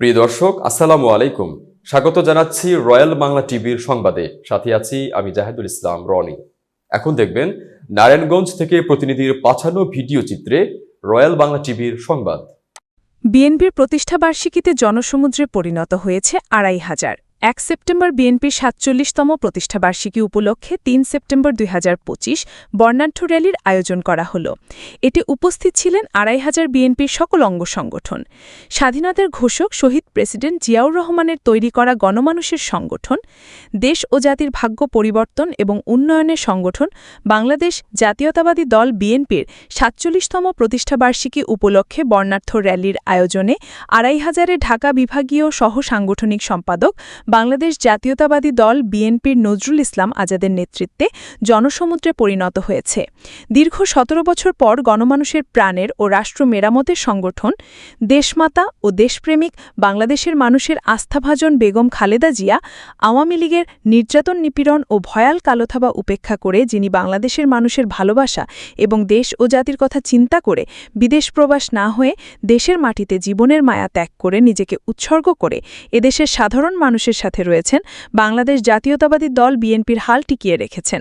প্রিয় দর্শক, আসসালামু আলাইকুম। স্বাগত জানাচ্ছি রয়্যাল বাংলা টিভির সংবাদে। সাথে আছি আমি জাহেদুল ইসলাম রনি। এখন দেখবেন, নারায়ণগঞ্জ থেকে প্রতিনিধির পাঠানো ভিডিও চিত্রে রয়্যাল বাংলা টিভির সংবাদ। বিএনপির প্রতিষ্ঠাবার্ষিকীতে জনসমুদ্রে পরিণত হয়েছে আড়াই হাজার। এক সেপ্টেম্বর বিএনপির সাতচল্লিশতম প্রতিষ্ঠাবার্ষিকী উপলক্ষে তিন সেপ্টেম্বর দুই হাজার পঁচিশ বর্ণাঢ্য র্যালির আয়োজন করা হল। এতে উপস্থিত ছিলেন আড়াই হাজার বিএনপির সকল অঙ্গ সংগঠন। স্বাধীনতার ঘোষক শহীদ প্রেসিডেন্ট জিয়াউর রহমানের তৈরি করা গণমানুষের সংগঠন, দেশ ও জাতির ভাগ্য পরিবর্তন এবং উন্নয়নের সংগঠন, বাংলাদেশ জাতীয়তাবাদী দল বিএনপির সাতচল্লিশতম প্রতিষ্ঠাবার্ষিকী উপলক্ষে বর্ণাঢ্য র্যালির আয়োজনে আড়াই হাজারে ঢাকা বিভাগীয় সহ সাংগঠনিক সম্পাদক বাংলাদেশ জাতীয়তাবাদী দল বিএনপির নজরুল ইসলাম আজাদের নেতৃত্বে জনসমুদ্রে পরিণত হয়েছে। দীর্ঘ সতেরো বছর পর গণমানুষের প্রাণের ও রাষ্ট্র মেরামতের সংগঠন দেশমাতা ও দেশপ্রেমিক বাংলাদেশের মানুষের আস্থাভাজন বেগম খালেদা জিয়া, আওয়ামী লীগের নির্যাতন নিপীড়ন ও ভয়াল কালোথাবা উপেক্ষা করে যিনি বাংলাদেশের মানুষের ভালোবাসা এবং দেশ ও জাতির কথা চিন্তা করে বিদেশ প্রবাস না হয়ে দেশের মাটিতে জীবনের মায়া ত্যাগ করে নিজেকে উৎসর্গ করে, এদেশের সাধারণ মানুষের সাথে রয়েছেন বাংলাদেশ জাতীয়তাবাদী দল বিএনপির হাল টিকিয়ে রেখেছেন।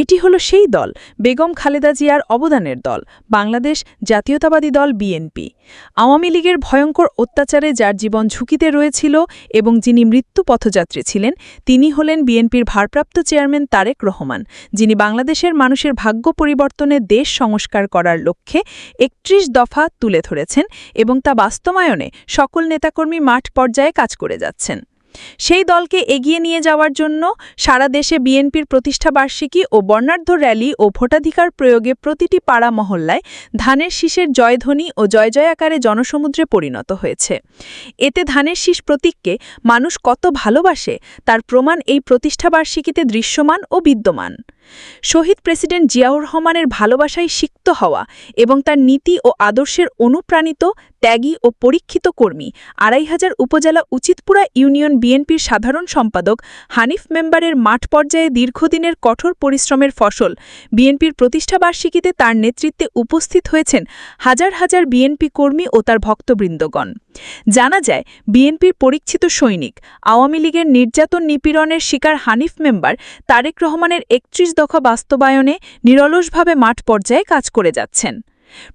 এটি হল সেই দল, বেগম খালেদা জিয়ার অবদানের দল, বাংলাদেশ জাতীয়তাবাদী দল বিএনপি। আওয়ামী লীগের ভয়ঙ্কর অত্যাচারে যার জীবন ঝুঁকিতে রয়েছিল এবং যিনি মৃত্যু পথযাত্রী ছিলেন, তিনি হলেন বিএনপির ভারপ্রাপ্ত চেয়ারম্যান তারেক রহমান, যিনি বাংলাদেশের মানুষের ভাগ্য পরিবর্তনে দেশ সংস্কার করার লক্ষ্যে একত্রিশ দফা তুলে ধরেছেন এবং তা বাস্তবায়নে সকল নেতাকর্মী মাঠ পর্যায়ে কাজ করে যাচ্ছেন। সেই দলকে এগিয়ে নিয়ে যাওয়ার জন্য সারা দেশে বিএনপির প্রতিষ্ঠাবার্ষিকী ও বর্ণাঢ্য র্যালি ও ভোটাধিকার প্রয়োগে প্রতিটি পাড়া মহল্লায় ধানের শীষের জয়ধ্বনি ও জয় জয় আকারে জনসমুদ্রে পরিণত হয়েছে। এতে ধানের শীষ প্রতীককে মানুষ কত ভালোবাসে, তার প্রমাণ এই প্রতিষ্ঠাবার্ষিকীতে দৃশ্যমান ও বিদ্যমান। শহীদ প্রেসিডেন্ট জিয়াউর রহমানের ভালোবাসায় সিক্ত হওয়া এবং তার নীতি ও আদর্শের অনুপ্রাণিত, ত্যাগী ও পরীক্ষিত কর্মী, আড়াই হাজার উপজেলা উচিতপুরা ইউনিয়ন বিএনপির সাধারণ সম্পাদক হানিফ মেম্বারের মাঠ পর্যায়ে দীর্ঘদিনের কঠোর পরিশ্রমের ফসল, বিএনপির প্রতিষ্ঠাবার্ষিকীতে তার নেতৃত্বে উপস্থিত হয়েছেন হাজার হাজার বিএনপি কর্মী ও তার ভক্তবৃন্দগণ। জানা যায়, বিএনপির পরীক্ষিত সৈনিক, আওয়ামী লীগের নির্যাতন নিপীড়নের শিকার হানিফ মেম্বার তারেক রহমানের একত্রিশ দফা বাস্তবায়নে নিরলসভাবে মাঠ পর্যায়ে কাজ করে যাচ্ছেন।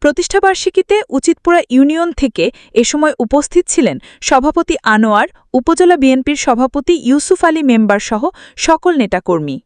প্রতিষ্ঠাবার্ষিকীতে উচিতপুরা ইউনিয়ন থেকে এ সময় উপস্থিত ছিলেন সভাপতি আনোয়ার, উপজেলা বিএনপির সভাপতি ইউসুফ আলী মেম্বার সহ সকল নেতাকর্মী।